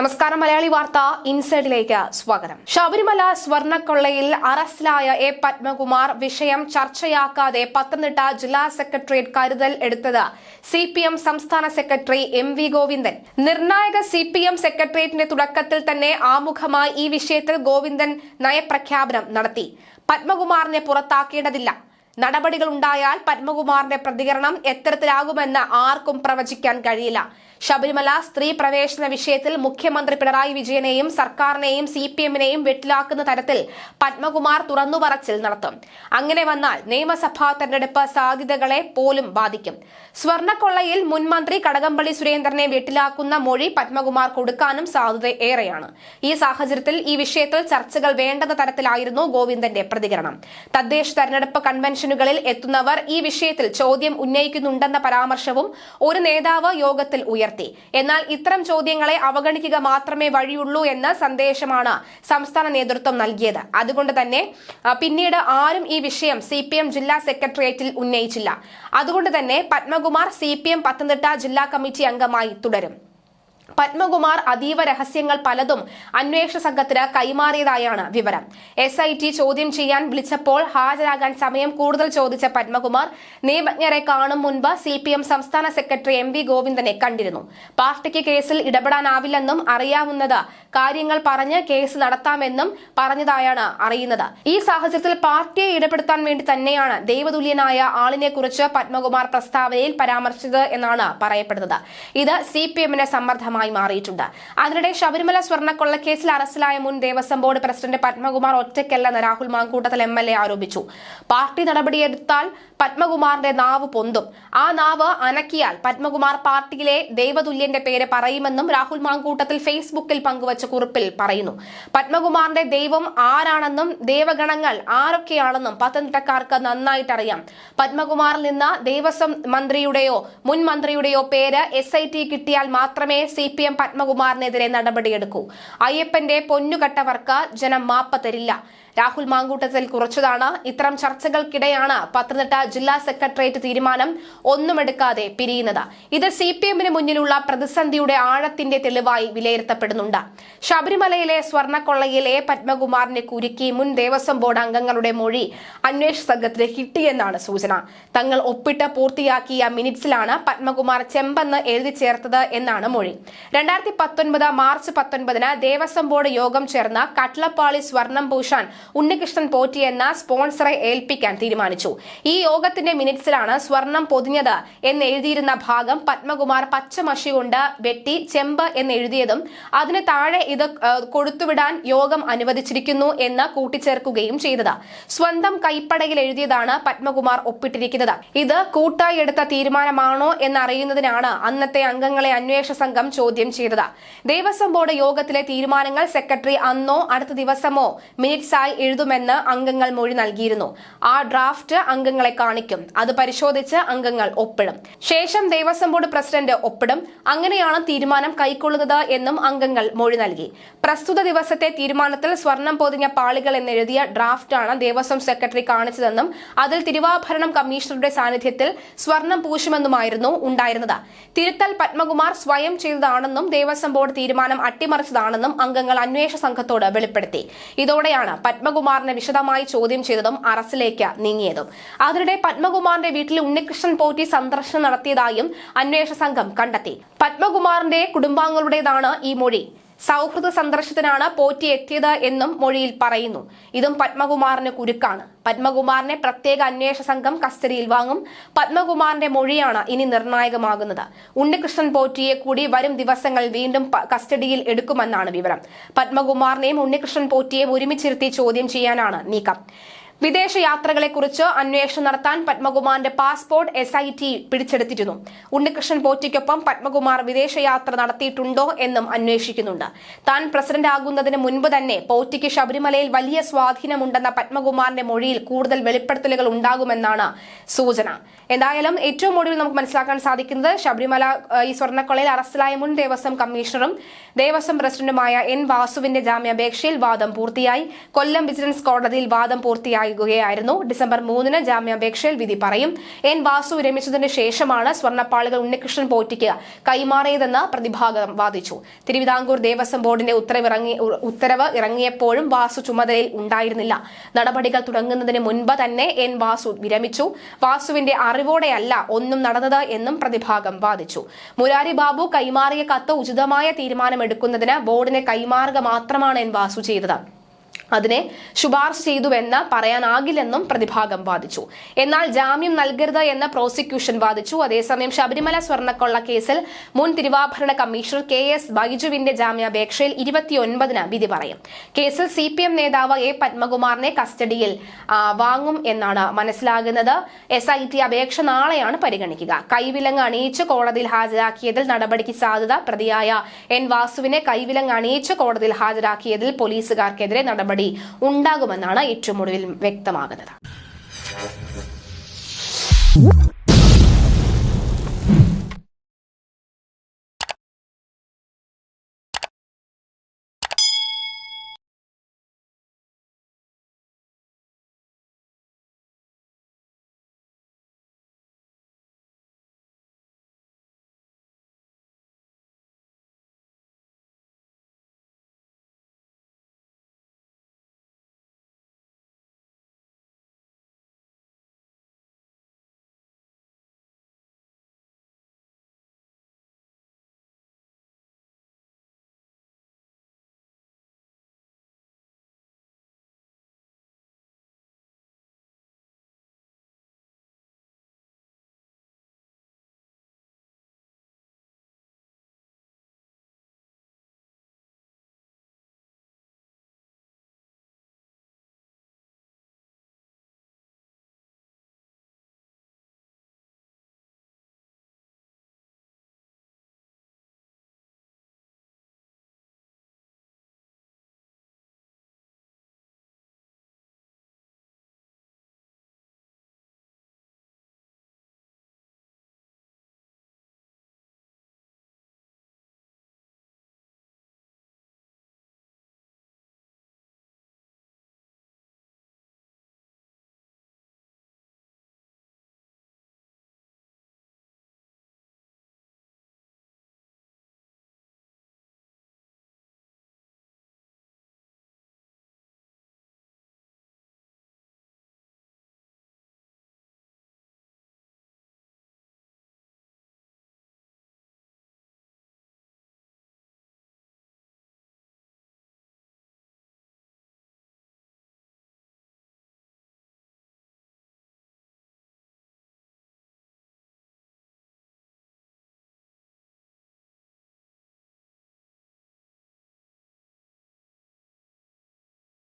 നമസ്കാരം മലയാളി വാർത്ത ഇൻസൈഡിലേക്ക് സ്വാഗതം. ശബരിമല സ്വർണക്കൊള്ളയിൽ അറസ്റ്റിലായ എ പത്മകുമാർ വിഷയം ചർച്ചയാക്കാതെ പത്തനംതിട്ട ജില്ലാ സെക്രട്ടേറിയറ്റ് കരുതൽ എടുത്തത് സി പി എം സംസ്ഥാന സെക്രട്ടറി എം വി ഗോവിന്ദൻ. നിർണായക സി പി എം സെക്രട്ടേറിയറ്റിന്റെ തുടക്കത്തിൽ തന്നെ ആമുഖമായി ഈ വിഷയത്തിൽ ഗോവിന്ദൻ നയപ്രഖ്യാപനം നടത്തി. പത്മകുമാറിനെ പുറത്താക്കേണ്ടതില്ല. നടപടികൾ ഉണ്ടായാൽ പത്മകുമാറിന്റെ പ്രതികരണം എത്തരത്തിലാകുമെന്ന് ആർക്കും പ്രവചിക്കാൻ കഴിയില്ല. ശബരിമല സ്ത്രീ പ്രവേശന വിഷയത്തിൽ മുഖ്യമന്ത്രി പിണറായി വിജയനെയും സർക്കാരിനെയും സി പി എമ്മിനെയും വെട്ടിലാക്കുന്ന തരത്തിൽ പത്മകുമാർ തുറന്നുപറച്ചിൽ നടത്തും. അങ്ങനെ വന്നാൽ നിയമസഭാ തെരഞ്ഞെടുപ്പ് സാധ്യതകളെ പോലും ബാധിക്കും. സ്വർണക്കൊള്ളയിൽ മുൻമന്ത്രി കടകംപള്ളി സുരേന്ദ്രനെ വെട്ടിലാക്കുന്ന മൊഴി പത്മകുമാർ കൊടുക്കാനും സാധ്യത ഏറെയാണ്. ഈ സാഹചര്യത്തിൽ ഈ വിഷയത്തിൽ ചർച്ചകൾ വേണ്ടെന്ന തരത്തിലായിരുന്നു ഗോവിന്ദന്റെ പ്രതികരണം. തദ്ദേശ തെരഞ്ഞെടുപ്പ് കൺവെൻഷനുകളിൽ എത്തുന്നവർ ഈ വിഷയത്തിൽ ചോദ്യം ഉന്നയിക്കുന്നുണ്ടെന്ന പരാമർശവും ഒരു നേതാവ് യോഗത്തിൽ ഉയർത്തി. എന്നാൽ ഇത്തരം ചോദ്യങ്ങളെ അവഗണിക്കുക മാത്രമേ വഴിയുള്ളൂ എന്ന സന്ദേശമാണ് സംസ്ഥാന നേതൃത്വം നൽകിയത്. അതുകൊണ്ട് തന്നെ പിന്നീട് ആരും ഈ വിഷയം സി ജില്ലാ സെക്രട്ടേറിയറ്റിൽ ഉന്നയിച്ചില്ല. അതുകൊണ്ട് തന്നെ പത്മകുമാർ സി പത്തനംതിട്ട ജില്ലാ കമ്മിറ്റി അംഗമായി തുടരും. പത്മകുമാർ അതീവ രഹസ്യങ്ങൾ പലതും അന്വേഷണ സംഘത്തിന് കൈമാറിയതായാണ് വിവരം. എസ് ഐ ടി ചോദ്യം ചെയ്യാൻ വിളിച്ചപ്പോൾ ഹാജരാകാൻ സമയം കൂടുതൽ ചോദിച്ച പത്മകുമാർ നിയമജ്ഞരെ കാണും മുൻപ് സി പി എം സംസ്ഥാന സെക്രട്ടറി എം വി ഗോവിന്ദനെ കണ്ടിരുന്നു. പാർട്ടിക്ക് കേസിൽ ഇടപെടാനാവില്ലെന്നും അറിയാവുന്നത് കാര്യങ്ങൾ പറഞ്ഞ് കേസ് നടത്താമെന്നും പറഞ്ഞതായാണ് അറിയുന്നത്. ഈ സാഹചര്യത്തിൽ പാർട്ടിയെ ഇടപെടുത്താൻ വേണ്ടി തന്നെയാണ് ദൈവതുല്യനായ ആളിനെ കുറിച്ച് പത്മകുമാർ പ്രസ്താവനയിൽ പരാമർശിച്ചത് എന്നാണ് പറയപ്പെടുന്നത്. ഇത് സി പി എമ്മിന് സമ്മർദ്ദമായി മാറിയിട്ടുണ്ട്. അതിനിടെ ശബരിമല സ്വർണക്കൊള്ളക്കേസിൽ അറസ്റ്റിലായ മുൻ Devaswom board president Padmakumar ഒറ്റയ്ക്കല്ലെന്ന് Rahul Mankoottathil M L A ആരോപിച്ചു. പാർട്ടി നടപടിയെടുത്താൽ പത്മകുമാറിന്റെ നാവ് പൊന്തും. ആ നാവ് അനക്കിയാൽ പത്മകുമാർ പാർട്ടിയിലെ ദൈവതുല്യന്റെ പേര് പറയുമെന്നും രാഹുൽ മാങ്കൂട്ടത്തിൽ ഫേസ്ബുക്കിൽ പങ്കുവച്ച. കുറിപ്പിൽ പറയുന്നു. പത്മകുമാറിന്റെ ദൈവം ആരാണെന്നും ദേവഗണങ്ങൾ ആരൊക്കെയാണെന്നും പത്തനംതിട്ടക്കാർക്ക് നന്നായിട്ട് അറിയാം പത്മകുമാറിൽ നിന്ന് ദേവസ്വം മന്ത്രിയുടെയോ മുൻ മന്ത്രിയുടെയോ പേര് എസ് ഐ ടി കിട്ടിയാൽ മാത്രമേ സി പി എം പത്മകുമാറിനെതിരെ നടപടിയെടുക്കൂ. അയ്യപ്പന്റെ പൊന്നുകെട്ടവർക്ക് ജനം മാപ്പ് തരില്ല. രാഹുൽ മാങ്കൂട്ടത്തിൽ കുറച്ചതാണ്. ഇത്തരം ചർച്ചകൾക്കിടെയാണ് പത്തനംതിട്ട ജില്ലാ സെക്രട്ടേറിയറ്റ് തീരുമാനം ഒന്നുമെടുക്കാതെ പിരിയുന്നത്. ഇത് സി പി എമ്മിന് മുന്നിലുള്ള പ്രതിസന്ധിയുടെ ആഴത്തിന്റെ തെളിവായി വിലയിരുത്തപ്പെടുന്നുണ്ട്. ശബരിമലയിലെ സ്വർണക്കൊള്ളയിലെ പത്മകുമാറിനെ കുരുക്കി മുൻ ദേവസ്വം ബോർഡ് അംഗങ്ങളുടെ മൊഴി അന്വേഷണ സംഘത്തിന് കിട്ടിയെന്നാണ് സൂചന. തങ്ങൾ ഒപ്പിട്ട് പൂർത്തിയാക്കിയ മിനിറ്റ്സിലാണ് പത്മകുമാർ ചെമ്പെന്ന് എഴുതി ചേർത്തത് എന്നാണ് മൊഴി. രണ്ടായിരത്തി പത്തൊൻപത് മാർച്ച് പത്തൊൻപതിന് ദേവസ്വം ബോർഡ് യോഗം ചേർന്ന് കട്ലപ്പാളി സ്വർണം പൂശാൻ ഉണ്ണികൃഷ്ണൻ പോറ്റി എന്ന സ്പോൺസറെ ഏൽപ്പിക്കാൻ തീരുമാനിച്ചു. ഈ യോഗത്തിന്റെ മിനിറ്റ്സിലാണ് സ്വർണം പൊതിഞ്ഞത് എന്ന് എഴുതിയിരുന്ന ഭാഗം പത്മകുമാർ പച്ചമഷി കൊണ്ട് വെട്ടി ചെമ്പ് എന്ന് എഴുതിയതും അതിന് താഴെ ഇത് ആ, കൊടുത്തുവിടാൻ യോഗം അനുവദിച്ചിരിക്കുന്നു എന്ന് കൂട്ടിച്ചേർക്കുകയും ചെയ്തത്. സ്വന്തം കൈപ്പടയിൽ എഴുതിയതാണ് പത്മകുമാർ ഒപ്പിട്ടിരിക്കുന്നത്. ഇത് കൂട്ടായി എടുത്ത തീരുമാനമാണോ എന്നറിയുന്നതിനാണ് അന്നത്തെ അംഗങ്ങളെ അന്വേഷണ സംഘം ചോദ്യം ചെയ്തത്. ദേവസ്വം ബോർഡ് യോഗത്തിലെ തീരുമാനങ്ങൾ സെക്രട്ടറി അന്നോ അടുത്ത ദിവസമോ മിനിറ്റ്സ് ആയി എഴുതുമെന്ന് അംഗങ്ങൾ മൊഴി നൽകിയിരുന്നു. ആ ഡ്രാഫ്റ്റ് അംഗങ്ങളെ കാണിക്കും. അത് പരിശോധിച്ച് അംഗങ്ങൾ ഒപ്പിടും. ശേഷം ദേവസ്വം ബോർഡ് പ്രസിഡന്റ് ഒപ്പിടും. അങ്ങനെയാണ് തീരുമാനം കൈക്കൊള്ളുന്നത് എന്നും അംഗങ്ങൾ മൊഴി പ്രസ്തുത ദിവസത്തെ തീരുമാനത്തിൽ സ്വർണം പൊതിഞ്ഞ പാളികൾ എന്നെഴുതിയ ഡ്രാഫ്റ്റാണ് ദേവസ്വം സെക്രട്ടറി കാണിച്ചതെന്നും അതിൽ തിരുവാഭരണം കമ്മീഷണറുടെ സാന്നിധ്യത്തിൽ സ്വർണം പൂശുമെന്നുമായിരുന്നു ഉണ്ടായിരുന്നത്. തിരുത്തൽ പത്മകുമാർ സ്വയം ചെയ്തതാണെന്നും ദേവസ്വം ബോർഡ് തീരുമാനം അട്ടിമറിച്ചതാണെന്നും അംഗങ്ങൾ അന്വേഷണ സംഘത്തോട് വെളിപ്പെടുത്തി. ഇതോടെയാണ് പത്മകുമാറിനെ വിശദമായി ചോദ്യം ചെയ്തതും അറസ്റ്റിലേക്ക് നീങ്ങിയതും. അതിനിടെ പത്മകുമാറിന്റെ വീട്ടിൽ ഉണ്ണികൃഷ്ണൻ പോറ്റി സന്ദർശനം നടത്തിയതായും അന്വേഷണ സംഘം കണ്ടെത്തി. പത്മകുമാറിന്റെ കുടുംബാംഗങ്ങളുടേതാണ് ഈ മൊഴി. സൗഹൃദ സന്ദർശനത്തിനാണ് പോറ്റി എത്തിയത് എന്നും മൊഴിയിൽ പറയുന്നു. ഇതും പത്മകുമാറിന് കുരുക്കാണ്. പത്മകുമാറിനെ പ്രത്യേക അന്വേഷണ സംഘം കസ്റ്റഡിയിൽ വാങ്ങും. പത്മകുമാറിന്റെ മൊഴിയാണ് ഇനി നിർണായകമാകുന്നത്. ഉണ്ണികൃഷ്ണൻ പോറ്റിയെ കൂടി വരും ദിവസങ്ങൾ വീണ്ടും കസ്റ്റഡിയിൽ എടുക്കുമെന്നാണ് വിവരം. പത്മകുമാറിനെയും ഉണ്ണികൃഷ്ണൻ പോറ്റിയെയും ഒരുമിച്ചിരുത്തി ചോദ്യം ചെയ്യാനാണ് നീക്കം. വിദേശ യാത്രകളെക്കുറിച്ച് അന്വേഷണം നടത്താൻ പത്മകുമാറിന്റെ പാസ്പോർട്ട് എസ് ഐ ടി പിടിച്ചെടുത്തിരുന്നു. ഉണ്ണികൃഷ്ണൻ പോറ്റിക്കൊപ്പം പത്മകുമാർ വിദേശയാത്ര നടത്തിയിട്ടുണ്ടോ എന്നും അന്വേഷിക്കുന്നുണ്ട്. താൻ പ്രസിഡന്റ് ആകുന്നതിന് മുൻപ് തന്നെ പോറ്റിക്ക് ശബരിമലയിൽ വലിയ സ്വാധീനമുണ്ടെന്ന പത്മകുമാറിന്റെ മൊഴിയിൽ കൂടുതൽ വെളിപ്പെടുത്തലുകൾ ഉണ്ടാകുമെന്നാണ് സൂചന. എന്തായാലും ഏറ്റവും ഒടുവിൽ നമുക്ക് മനസ്സിലാക്കാൻ സാധിക്കുന്നത് ശബരിമല ഈ സ്വർണക്കൊള്ളയിൽ അറസ്റ്റിലായ മുൻ ദേവസ്വം കമ്മീഷണറും ദേവസ്വം പ്രസിഡന്റുമായ എൻ വാസുവിന്റെ ജാമ്യാപേക്ഷയിൽ വാദം പൂർത്തിയായി. കൊല്ലം വിജിലൻസ് കോടതിയിൽ വാദം പൂർത്തിയായി. വിധേയരാകുകയായിരുന്നു ഡിസംബർ മൂന്നിന് ജാമ്യാപേക്ഷയിൽ വിധി പറയും. എൻ വാസു വിരമിച്ചതിന് ശേഷമാണ് സ്വർണപ്പാളികൾ ഉണ്ണികൃഷ്ണൻ പോറ്റിക്ക് കൈമാറിയതെന്ന് പ്രതിഭാഗം വാദിച്ചു. തിരുവിതാംകൂർ ദേവസ്വം ബോർഡിന്റെ ഉത്തരവിറങ്ങി ഉത്തരവ് ഇറങ്ങിയപ്പോഴും വാസു ചുമതലയിൽ ഉണ്ടായിരുന്നില്ല. നടപടികൾ തുടങ്ങുന്നതിന് മുൻപ് തന്നെ എൻ വാസു വിരമിച്ചു. വാസുവിന്റെ അറിവോടെയല്ല ഒന്നും നടന്നത് എന്നും പ്രതിഭാഗം വാദിച്ചു. മുരാരി ബാബു കൈമാറിയ കത്ത് ഉചിതമായ തീരുമാനമെടുക്കുന്നതിന് ബോർഡിനെ കൈമാറുക മാത്രമാണ് എൻ വാസു ചെയ്തത്. അതിനെ ശുപാർശ ചെയ്തുവെന്ന് പറയാനാകില്ലെന്നും പ്രതിഭാഗം വാദിച്ചു. എന്നാൽ ജാമ്യം നൽകരുത് എന്ന് പ്രോസിക്യൂഷൻ വാദിച്ചു. അതേസമയം ശബരിമല സ്വർണക്കൊള്ള കേസിൽ മുൻ തിരുവാഭരണ കമ്മീഷണർ കെ എസ് ബൈജുവിന്റെ ജാമ്യാപേക്ഷയിൽ ഇരുപത്തിയൊൻപതിന് വിധി പറയും. കേസിൽ സി പി എം നേതാവ് എ പത്മകുമാറിനെ കസ്റ്റഡിയിൽ വാങ്ങും എന്നാണ് മനസ്സിലാകുന്നത്. എസ് ഐ ടി അപേക്ഷ നാളെയാണ് പരിഗണിക്കുക. കൈവിലങ്ങ് അണിയിച്ച് കോടതിയിൽ ഹാജരാക്കിയതിൽ നടപടിക്ക് സാധ്യത പ്രതിയായ എൻ വാസുവിനെ കൈവിലങ്ങ് അണിയിച്ച് കോടതിയിൽ ഹാജരാക്കിയതിൽ പോലീസുകാർക്കെതിരെ നടപടി ഉണ്ടാകുമെന്നാണ് ഏറ്റവും ഒടുവിൽ വ്യക്തമാകുന്നത്.